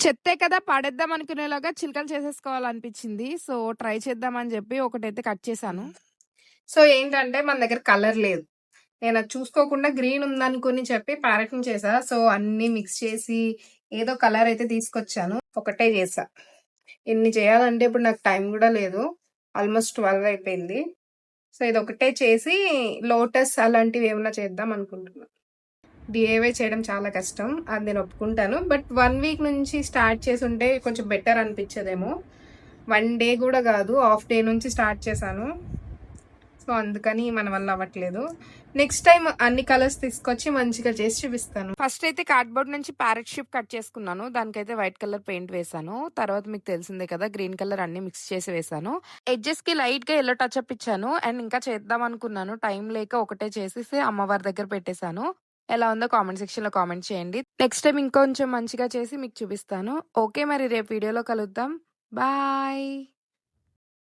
చెత్తే కదా పడేద్దాం అనుకునేలాగా చిలకలు చేసేసుకోవాలనిపించింది. సో, ట్రై చేద్దామని చెప్పి ఒకటైతే కట్ చేశాను. సో, ఏంటంటే మన దగ్గర కలర్ లేదు. నేనది చూసుకోకుండా గ్రీన్ ఉందనుకుని చెప్పి ప్యారెట్ని చేసా సో, అన్నీ మిక్స్ చేసి ఏదో కలర్ అయితే తీసుకొచ్చాను. ఒకటే చేసా ఎన్ని చేయాలంటే ఇప్పుడు నాకు టైం కూడా లేదు. ఆల్‌మోస్ట్ 12 అయిపోయింది. సో, ఇది ఒకటే చేసి లోటస్ అలాంటివి ఏమైనా చేద్దాం అనుకుంటున్నాను డీఐవై చేయడం చాలా కష్టం. అది నేను ఒప్పుకుంటాను. బట్ వన్ వీక్ నుంచి స్టార్ట్ చేసి ఉంటే కొంచెం బెటర్ అనిపించేదేమో వన్ డే కూడా కాదు హాఫ్ డే నుంచి స్టార్ట్ చేశాను. సో, అందుకని మన వల్ల అవ్వట్లేదు. నెక్స్ట్ టైం అన్ని కలర్స్ తీసుకొచ్చి మంచిగా చేసి చూపిస్తాను. ఫస్ట్ అయితే కార్డ్‌బోర్డ్ నుంచి ప్యారెట్ షేప్ కట్ చేసుకున్నాను. దానికైతే వైట్ కలర్ పెయింట్ వేసాను తర్వాత మీకు తెలిసిందే కదా! గ్రీన్ కలర్ అన్నీ మిక్స్ చేసి వేశాను. ఎడ్జెస్‌కి లైట్‌గా టచ్ అప్ ఇచ్చాను. అండ్ ఇంకా చేద్దాం అనుకున్నాను. టైం లేక ఒకటే చేసేసి అమ్మవారి దగ్గర పెట్టేశాను. ఎలా ఉందో కామెంట్ సెక్షన్‌లో కామెంట్ చేయండి. నెక్స్ట్ టైం ఇంకొంచెం మంచిగా చేసి మీకు చూపిస్తాను. ఓకే మరి రేపు వీడియోలో కలుద్దాం. బాయ్.